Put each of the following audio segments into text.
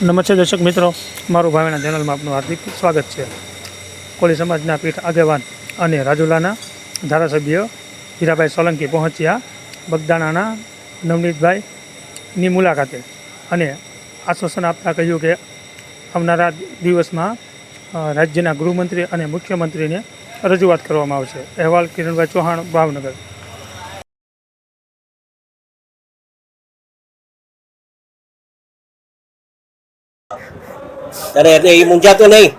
નમસ્તે દર્શક મિત્રો, મારું ભાવેના ચેનલમાં આપનું હાર્દિક સ્વાગત છે. કોળી સમાજના પીઠ આગેવાન અને રાજુલાના ધારાસભ્ય હીરાભાઈ સોલંકી પહોંચ્યા બગદાણાના નવનીતભાઈની મુલાકાતે અને આશ્વાસન આપતા કહ્યું કે આવનારા દિવસમાં રાજ્યના ગૃહમંત્રી અને મુખ્યમંત્રીને રજૂઆત કરવામાં આવશે. અહેવાલ કિરણભાઈ ચૌહાણ, ભાવનગર. તને એટલે એ મૂંઝાતો નહીં.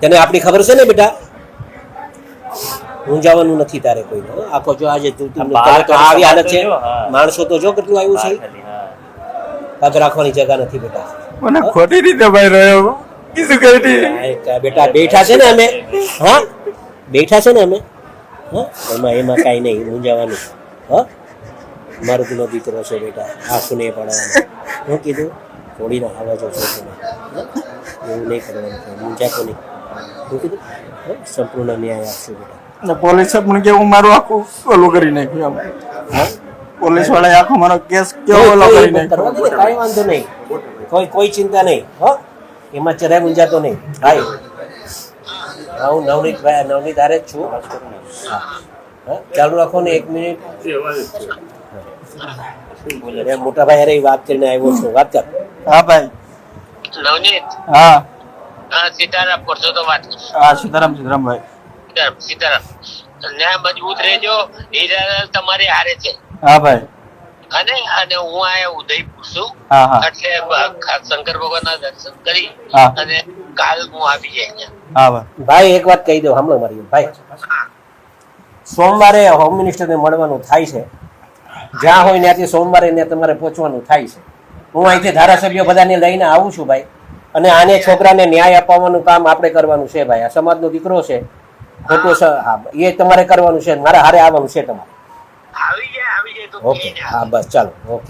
તને આપણી ખબર છે ને બેટા? મૂંઝાવાનું નથી તારે કોઈ આખો જો આજે આવી હાલત છે. માણસો તો જો કેટલું આવ્યું છે. પગ રાખવાની જગા નથી બેટા. મને ખોટી રીતે ભાઈ રહ્યો કીધું કરી બેટા બેઠા છે ને અમે. હા? બેઠા છે ને અમે? હા? એમાં એમાં કાંઈ નહીં મૂંઝાવાનું. હા? મારો પેલો દીકરો છે બેટા આંસુ નહીં પડવાનું હું કીધું? થોડીના આવવા જો તમે એવું નહીં કરવાનું મૂંઝાતો નહીં. હું કીધું હા? સંપૂર્ણ ન્યાય આપશું બેટા. પોલીસે પણ કેવું મારું આખું ઓલું કરી નાખ્યું એમ. હા? પોલીસવાળા આખો મારો કેસ કેવો ઓલો કરી નાખ્યો. કઈ વાંધો નહીં. કોઈ કોઈ ચિંતા નહીં. હો? એમાં જરાય મૂંઝાતો નહીં. હાય. હા હું નવનીત ભાઈ નવનીત આરે જ છું. હા. હા, ચાલુ રાખો ને એક મિનિટ. અરે મોટા ભાઈ અરે વાત કરીને આવ્યો છું. વાત કર. હા ભાઈ. નવનીત હા. હા સીતારામ કરશો તો વાત હા સીતારામ સીતારામ ભાઈ. સીતારામ સીતારામ. મજબૂત રહેજો. હીરા તમારી હારે છે. હા ભાઈ. અને અને હું આયા ઉદયપુર છું. એટલે શંકર શંકર ભગવાનના દર્શન કરી અને કાલ હું આવી જાય અહીંયા. હા ભાઈ. ભાઈ એક વાત કહી દઉં સાંભળો મારી ભાઈ. સોમવારે હોમ મિનિસ્ટરને મળવાનું થાય છે. જ્યાં હોય ત્યાંથી સોમવારે ત્યાં તમારે પહોંચવાનું થાય છે. હું અહીંથી ધારાસભ્યો બધાને લઈને આવું છું ભાઈ. અને આને છોકરાને ન્યાય અપાવવાનું કામ આપણે કરવાનું છે ભાઈ. આ સમાજનો દીકરો છે. ખોટો હા એ તમારે કરવાનું છે. મારે હારે આવવાનું છે તમારે. આવી જાય આવી જાય તો ઓકે. હા બસ ચાલો. ઓકે.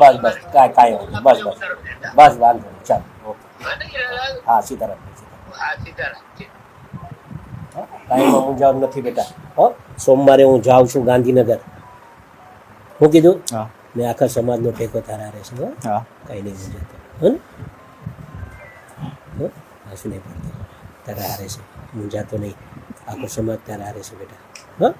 બસ બસ. કાંઈ કાંઈ વાંધો નહીં. બસ બસ. બસ વાંધો નહીં. ચાલો. ઓકે. હા સીતારામ. સીતારામ. હા મૂંઝાવાનું નથી બેટા. હો? સોમવારે હું જાઉં છું ગાંધીનગર. હું કીધું? હા. ને આખા સમાજનો ટેકો તારા રહેશે હો. હા. કંઈ નહીં જતો હો? ને હો નહીં પડતો? તારા હારે છે. મૂંઝાતો નહીં. આખો સમાજ તારા હારે છે બેટા. હો?